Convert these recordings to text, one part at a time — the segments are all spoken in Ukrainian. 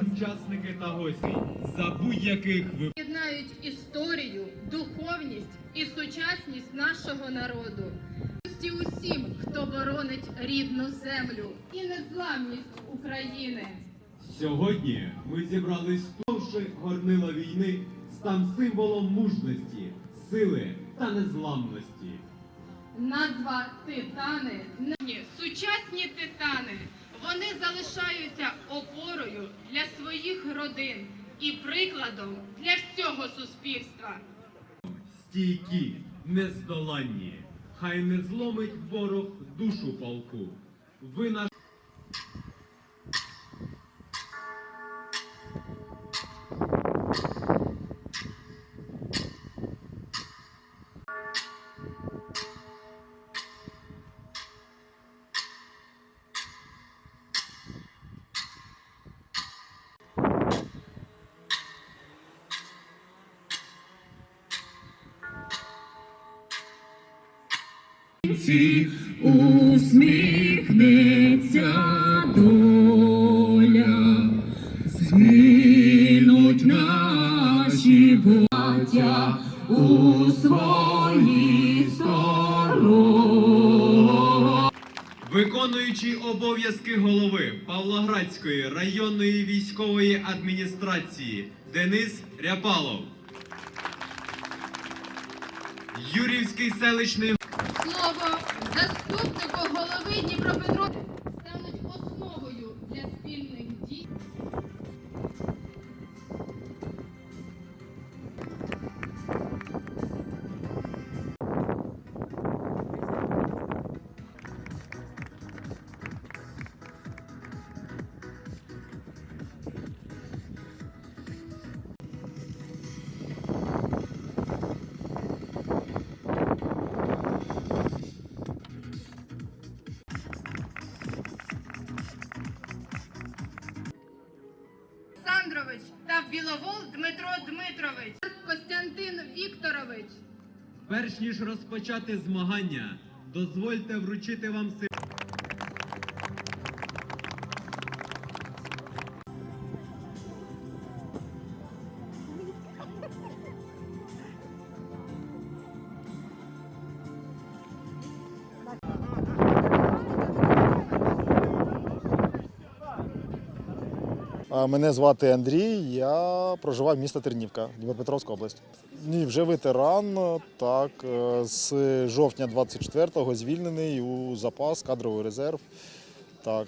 Учасники та гості, за будь-яких ви Єднають історію, духовність і сучасність нашого народу. Усі усім, хто боронить рідну землю і незламність України. Сьогодні ми зібрались товши горнила війни, став символом мужності, сили та незламності. Назва Титани нині сучасні титани. Вони залишаються опорою для своїх родин і прикладом для всього суспільства. Стійкі, нездоланні, хай не зломить ворог душу полку. Ви наш Ці усміхнеться доля, згинуть наші браття у своїй стороні. Виконуючий обов'язки голови Павлоградської районної військової адміністрації Денис Ряпалов. Юрівський селищний заступнику голови Дніпропетро стануть основою для спільних дій. Перш ніж розпочати змагання, дозвольте вручити вам си. Мене звати Андрій, я проживаю в місто Тернівка, Дніпропетровська область. Ні, вже ветеран, так, е, з жовтня 24-го звільнений у запас, кадровий резерв. Так,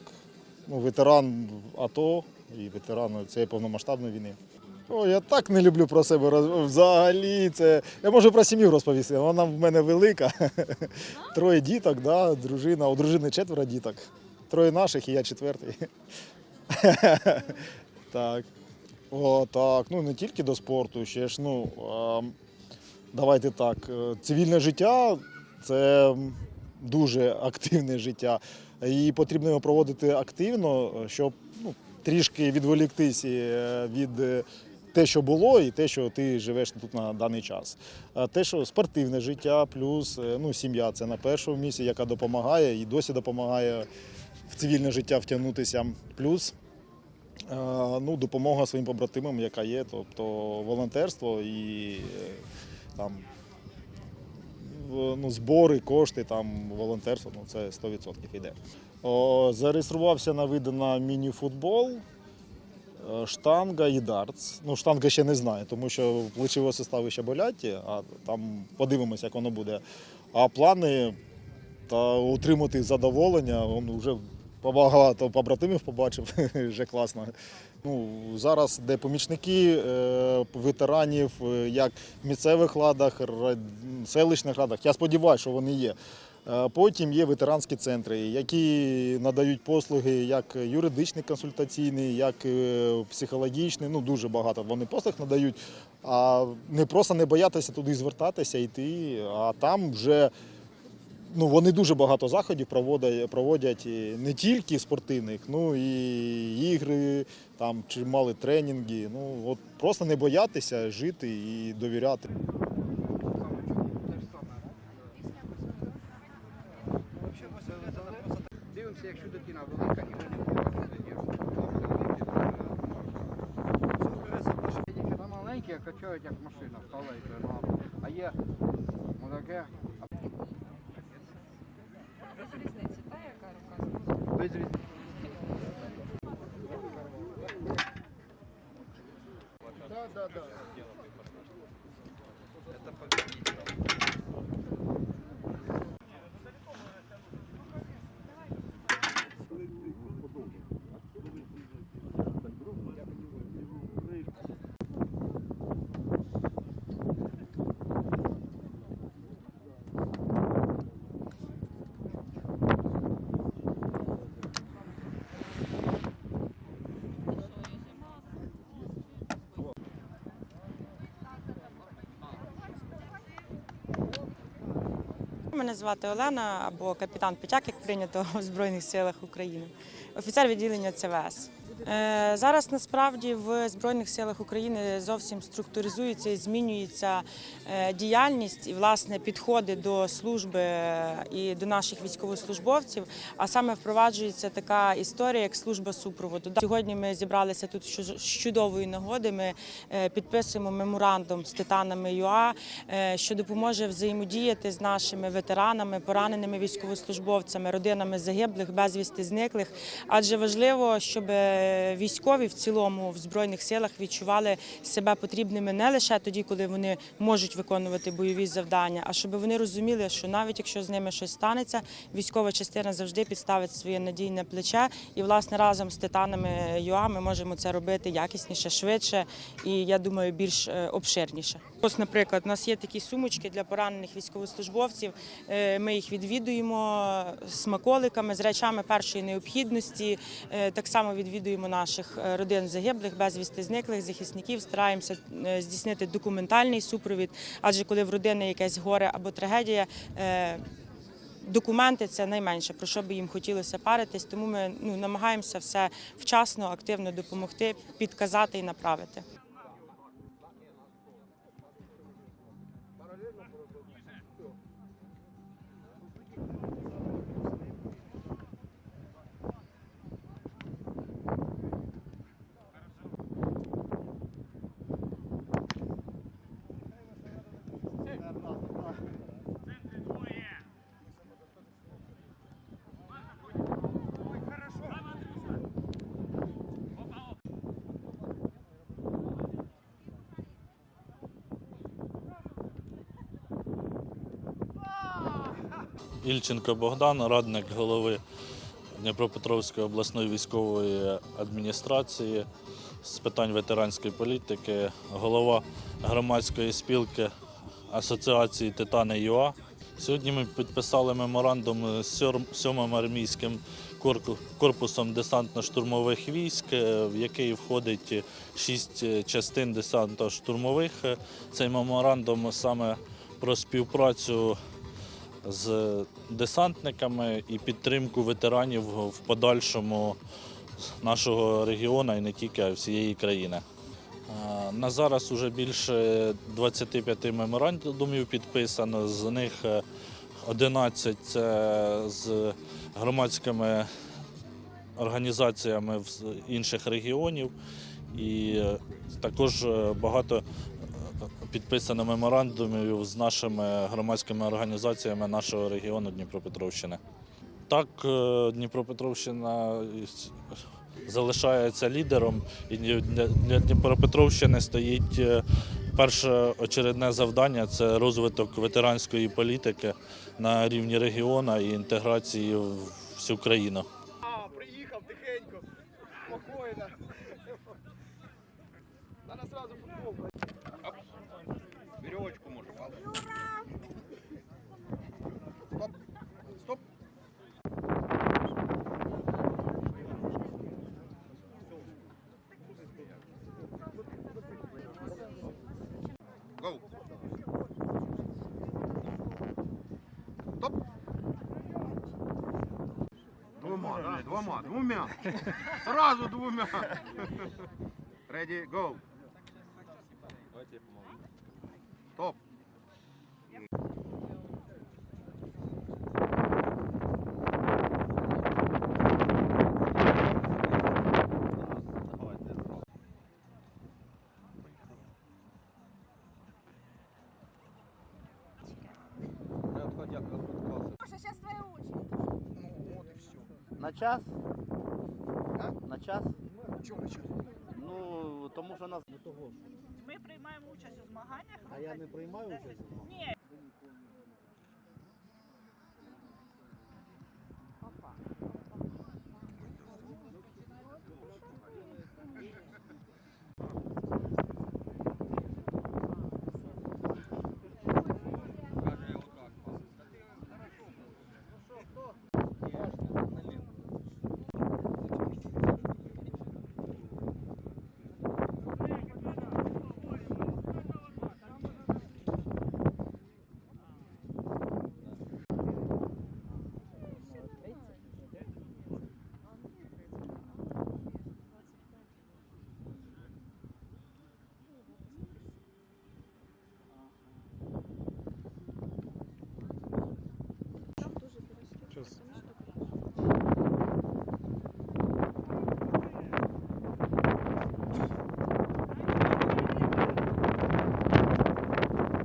ну, ветеран АТО і ветеран цієї повномасштабної війни. О, я так не люблю про себе взагалі. Це... Я можу про сім'ю розповісти. Вона в мене велика. Троє діток, да, дружина, у дружини четверо діток. Троє наших і я четвертий. Так. О, так. Ну не тільки до спорту, ще ж, ну. Давайте так. е, Цивільне життя це дуже активне життя. І потрібно його проводити активно, щоб ну, трішки відволіктись е, від е, те, що було, і те, що ти живеш тут на даний час. Те, що спортивне життя, плюс ну, сім'я це на першому місці, яка допомагає і досі допомагає в цивільне життя втягнутися. Плюс Е, ну, допомога своїм побратимам, яка є, тобто волонтерство і е, там ну, збори, кошти, там волонтерство, ну це 100% йде. О, зареєструвався на види на міні-футбол, е, штанга і дартс. Ну, штанга ще не знаю, тому що плечові сустави ще болять, а там подивимося, як воно буде. А плани та отримати задоволення, он вже багато побратимів побачив, вже класно. Ну, зараз де помічники е, ветеранів, е, як в місцевих радах, ра- селищних радах. Я сподіваюся, що вони є. Е, Потім є ветеранські центри, які надають послуги як юридичний консультаційний, як психологічний. Ну дуже багато вони послуг надають. А не просто не боятися туди звертатися, йти, а там вже ну, вони дуже багато заходів проводять, проводять не тільки спортивних, ну і ігри, там чимали тренінги. Ну от просто не боятися жити і довіряти. Дивимося, якщо дитина велика і вже не може таке качають, як машина, стала і. А є отаке. Да, Мене звати Олена або капітан Петяк, як прийнято в Збройних силах України, офіцер відділення ЦВС. Е, Зараз насправді в Збройних силах України зовсім структуризується і змінюється е, діяльність і власне підходи до служби е, і до наших військовослужбовців. А саме впроваджується така історія, як служба супроводу. Сьогодні ми зібралися тут з чудової нагоди. Ми підписуємо меморандум з титанами ЮА, що допоможе взаємодіяти з нашими ветеранами, пораненими військовослужбовцями, родинами загиблих, безвісти зниклих. Адже важливо, щоб е, військові в цілому в збройних силах відчували себе потрібними не лише тоді, коли вони можуть виконувати бойові завдання, а щоб вони розуміли, що навіть якщо з ними щось станеться, військова частина завжди підставить своє надійне плече. І власне разом з титанами ЮА ми можемо це робити якісніше, швидше і я думаю, більш е, обширніше. Ось, наприклад, у нас є такі сумочки для поранених військовослужбовців. Е, Ми їх відвідуємо смаколиками, з речами першої необхідності. Е, Так само відвідуємо наших е, родин загиблих, безвісти зниклих захисників. Стараємося здійснити документальний супровід, адже коли в родини якесь горе або трагедія. Документи це найменше, про що би їм хотілося паритись, тому ми ну, намагаємося все вчасно, активно допомогти, підказати і направити. Ільченко Богдан, радник голови Дніпропетровської обласної військової адміністрації з питань ветеранської політики, голова громадської спілки Асоціації Титани ЮА. Сьогодні ми підписали меморандум з сьор- сьомим армійським корпусом десантно-штурмових військ, е, в який входить шість е, частин десантно-штурмових. Цей меморандум саме про співпрацю з десантниками і підтримку ветеранів в подальшому нашого регіону і не тільки, а всієї країни. Е, На зараз вже більше 25 меморандумів підписано, з них е, 11 це з громадськими організаціями з інших регіонів, і е, також е, багато е, підписано меморандумів з нашими громадськими організаціями нашого регіону Дніпропетровщини. Так, е, Дніпропетровщина залишається лідером, і для Дніпропетровщини стоїть е, перше очередне завдання це розвиток ветеранської політики на рівні регіону і інтеграції в всю країну. А, приїхав тихенько, спокійно. Надо сразу футбол. Гоу. Топ. Двумя, да, двумя, двумя. Сразу двумя. Ready, go. Стоп. На час? На час? Чому на час? Ну, тому що нас Ми приймаємо участь у змаганнях. А я не приймаю участь? Ні,